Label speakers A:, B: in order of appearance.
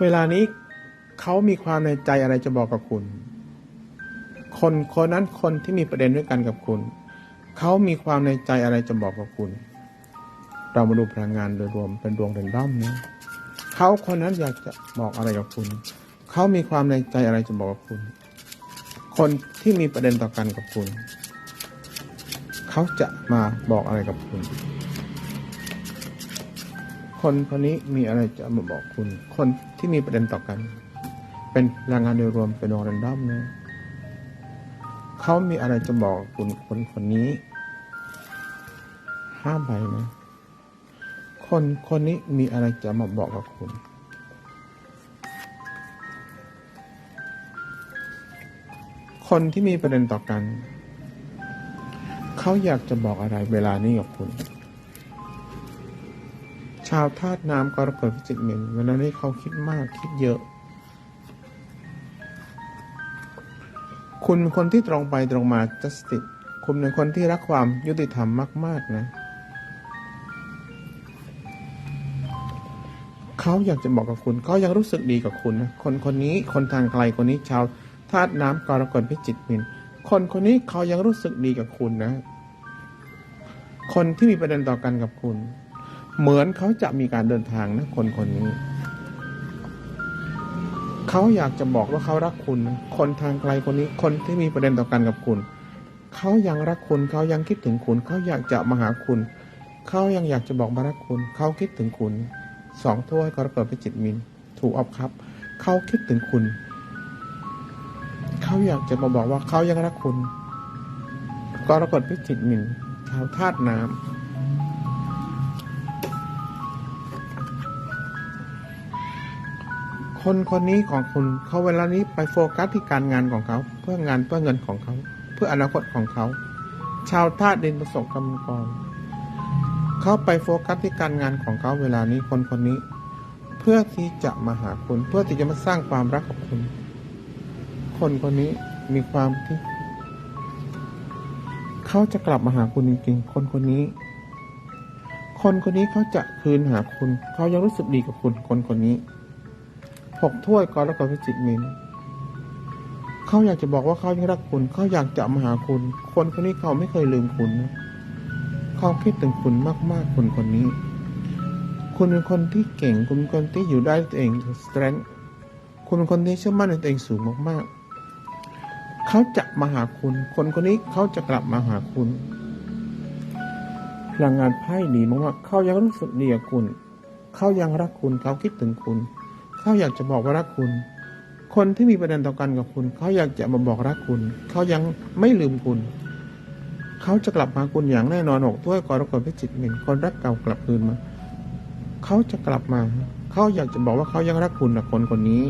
A: เวลานี้เขามีความในใจอะไรจะบอกกับคุณ คนคนนั้นคนที่มีประเด็นด้วยกันกับคุณ เขามีความในใจอะไรจะบอกกับคุณ เรามาดูพลังงานโดยรวมเป็นดวงเด่นด้อมนะเขาคนนั้นอยากจะบอกอะไรกับคุณ เขามีความในใจอะไรจะบอกกับคุณ คนที่มีประเด็นต่อกันกับคุณ เขาจะมาบอกอะไรกับคุณ คนคนนี้มีอะไรจะมาบอกคุณ คนที่มีประเด็นต่อกัน เป็นพลังงานโดยรวมเป็นดวงเรนดอมนะเขามีอะไรจะบอกคุณคนคนนี้ห้าใบนะ คนคนนี้มีอะไรจะมาบอกกับคุณคนที่มีประเด็นต่อกัน เขาอยากจะบอกอะไรเวลานี้กับคุณ ชาวธาตุน้ำกรกฎพิจิกเมนเวลานี้เขาคิดมากคิดเยอะ คุณเป็นคนที่ตรงไปตรงมา justice คุณเป็นคนที่รักความยุติธรรมมาก ๆ นะ เขาอยากจะบอกกับคุณเขายังรู้สึกดีกับคุณนะ คนคนนี้คนทางไกลคนนี้ชาวธาตุน้ำกรกฎพิจิกมินคนคนนี้เขายังรู้สึกดีกับคุณนะ คนที่มีประเด็นต่อกันกับคุณ เหมือนเขาจะมีการเดินทางนะคนคนนี้ เขาอยากจะบอกว่าเขารักคุณ คนทางไกลคนนี้ คนที่มีประเด็นต่อกันกับคุณ เขายังรักคุณ เขายังคิดถึงคุณ เขาอยากจะมาหาคุณ เขายังอยากจะบอกมารักคุณ เขาคิดถึงคุณ สองถ้วยกรกฎพิจิตมิน ถูกออฟครับ เขาคิดถึงคุณ เขาอยากจะมาบอกว่าเขายังรักคุณกรกฎพิจิตมินชาวธาตุน้ำ คนคนนี้ของคุณเขาเวลานี้ไปโฟกัสที่การงานของเขา เพื่องานเพื่อเงินของเขา เพื่ออนาคตของเขา ชาวธาตุดินประสบกรรมกรเขาไปโฟกัสที่การงานของเขาเวลานี้คนคนนี้ เพื่อที่จะมาหาคุณ เพื่อที่จะมาสร้างความรักกับคุณ คนคนนี้มีความที่เขาจะกลับมาหาคุณจริงๆ คนคนนี้ คนคนนี้เขาจะคืนหาคุณ เขายังรู้สึกดีกับคุณ คนคนนี้ หกถ้วยกรกฎพิจิกมินเขาอยากจะบอกว่าเขายังรักคุณ เขาอยากจะมาหาคุณ คนคนนี้เขาไม่เคยลืมคุณนะเขาคิดถึงคุณมากๆคนคนนี้ คุณเป็นคนที่เก่ง คุณเป็นคนที่อยู่ได้ตัวเอง strength คุณเป็นคนที่เชื่อมั่นในตัวเองสูงมากๆ เขาจะมาหาคุณ คนคนนี้เขาจะกลับมาหาคุณพลังงานไพ่ดีมากๆเขายังรู้สึกดีกับคุณ เขายังรักคุณ เขาคิดถึงคุณ เขาอยากจะบอกว่ารักคุณ คนที่มีประเด็นต่อกันกับคุณ เขาอยากจะมาบอกรักคุณ เขายังไม่ลืมคุณ เขาจะกลับมาคุณอย่างแน่นอนหกถ้วยกรกฎพิจิตมินคนรักเก่ากลับคืนมา เขาจะกลับมา เขาอยากจะบอกว่าเขายังรักคุณนะคนคนนี้